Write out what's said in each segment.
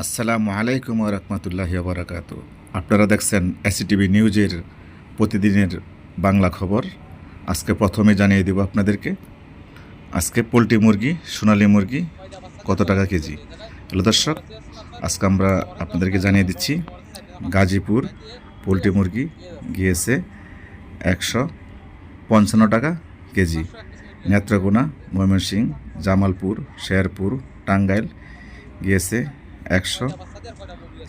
আসসালামু আলাইকুম রহমতুল্লাহি বারাকাত। আপনারা দেখছেন এসিটিভি নিউজের প্রতিদিনের বাংলা খবর। আজকে প্রথমে জানিয়ে দেব আপনাদেরকে, আজকে পোলট্রি মুরগি, সোনালী মুরগি কত টাকা কেজি? হ্যালো দর্শক, আজকে আমরা আপনাদেরকে জানিয়ে দিচ্ছি, গাজীপুর পোলট্রি মুরগি গিয়েছে একশো পঞ্চান্ন টাকা কেজি। নেত্রকোনা, ময়মনসিংহ, জামালপুর, শেরপুর, টাঙ্গাইল গিয়েছে একশো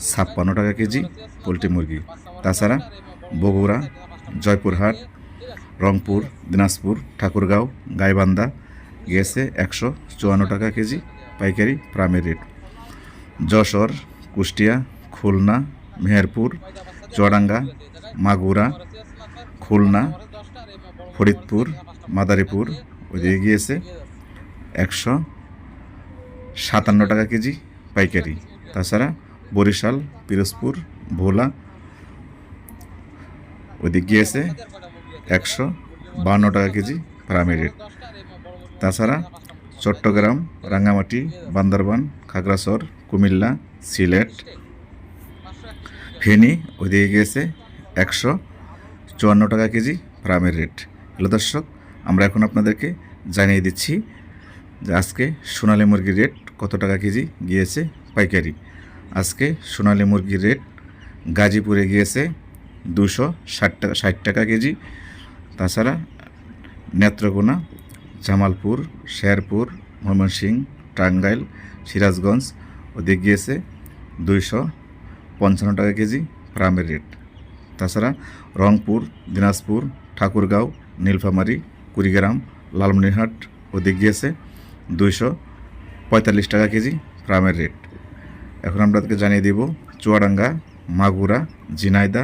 ছাপ্পান্ন টাকা কেজি পোলট্রি মুরগি। তাছাড়া বগুড়া, জয়পুরহাট, রংপুর, দিনাজপুর, ঠাকুরগাঁও, গাইবান্ধা গিয়েছে একশো চুয়ান্ন টাকা কেজি পাইকারি প্রামের রেট। যশোর, কুষ্টিয়া, খুলনা, মেহেরপুর, চুয়াডাঙ্গা, মাগুরা, খুলনা, ফরিদপুর, মাদারীপুর ওইদিকে গিয়েছে একশো সাতান্ন টাকা কেজি পাইকারি। তাছাড়া বরিশাল, পিরোজপুর, ভোলা ওইদিক গিয়েছে একশো বান্ন টাকা কেজি ফার্মের রেট তাছাড়া চট্টগ্রাম, রাঙ্গামাটি, বান্দরবান, খাগড়াছড়, কুমিল্লা, সিলেট, ফেনি ওইদিকে গিয়েছে একশো চুয়ান্ন টাকা কেজি ফার্মের রেট হ্যালো দর্শক, আমরা এখন আপনাদেরকে জানিয়ে দিচ্ছি যে আজকে সোনালী মুরগির রেট কত টাকা কেজি গিয়েছে পাইকারি। আজকে সোনালী মুরগির রেট গাজীপুরে গিয়েছে দুশো ষাট টাকা ষাট টাকা কেজি। তাছাড়া নেত্রকোনা, জামালপুর, শেরপুর, ময়মনসিংহ, টাঙ্গাইল, সিরাজগঞ্জ ওদিকে গিয়েছে দুইশো পঞ্চান্ন টাকা কেজি ফার্মের রেট। তাছাড়া রংপুর, দিনাজপুর, ঠাকুরগাঁও, নীলফামারী, কুড়িগ্রাম, লালমনিরহাট ওদিক গিয়েছে দুইশো পঁয়তাল্লিশ টাকা কেজি ফার্মের রেট। এখন আমরা তাদেরকে জানিয়ে দিব, চুয়াডাঙ্গা, মাগুরা জিনাইদা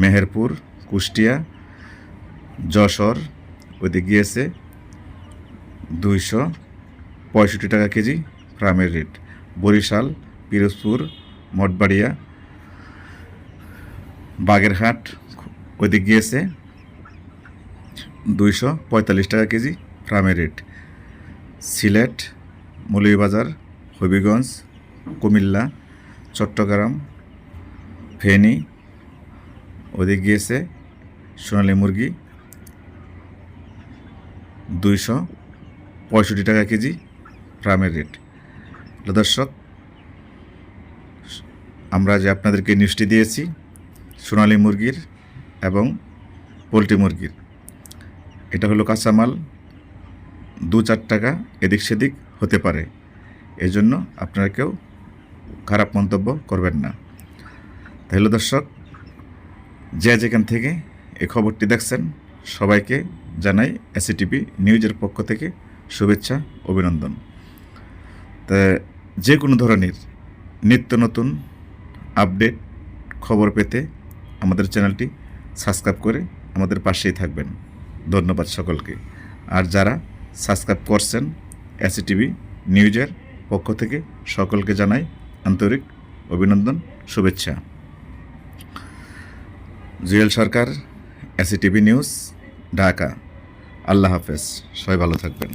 মেহেরপুর, কুষ্টিয়া, যশোর, ওইদিকে গিয়েছে দুইশো পঁয়ষট্টি টাকা কেজি ফ্রামের রেট। বরিশাল, পিরোজপুর, মঠবাড়িয়া, বাগেরহাট, ওইদিক গিয়েছে দুইশো পঁয়তাল্লিশ টাকা কেজি ফ্রামের রেট। সিলেট, মৌলভীবাজার, হবিগঞ্জ কুমিল্লা, চট্টগ্রাম, ফেনী, ওদিক গিয়েছে সোনালী মুরগি দুইশো পঁয়ষট্টি টাকা কেজি ফার্মের রেট। দর্শক, আমরা যে আপনাদেরকে নিউজটি দিয়েছি, সোনালী মুরগির এবং পোলট্রি মুরগির, এটা হলো কাঁচামাল, দু চার টাকা এদিক সেদিক হতে পারে। এই জন্য আপনারা কেউ খারাপ মন্তব্য করবেন না। তাহলে দর্শক, যে যেখান থেকে এই খবরটি দেখছেন, সবাইকে জানাই এসিটিভি নিউজের পক্ষ থেকে শুভেচ্ছা, অভিনন্দন। তা যে কোনো ধরনের নিত্য নতুন আপডেট, খবর পেতে আমাদের চ্যানেলটি সাবস্ক্রাইব করে আমাদের পাশেই থাকবেন। ধন্যবাদ সকলকে। আর যারা সাবস্ক্রাইব করছেন এসিটিভি নিউজের পক্ষ থেকে সকলকে জানাই আন্তরিক অভিনন্দন শুভেচ্ছা। Jewel Sarkar AC TV news Dhaka. আল্লাহ হাফেজ সবাই ভালো থাকবেন।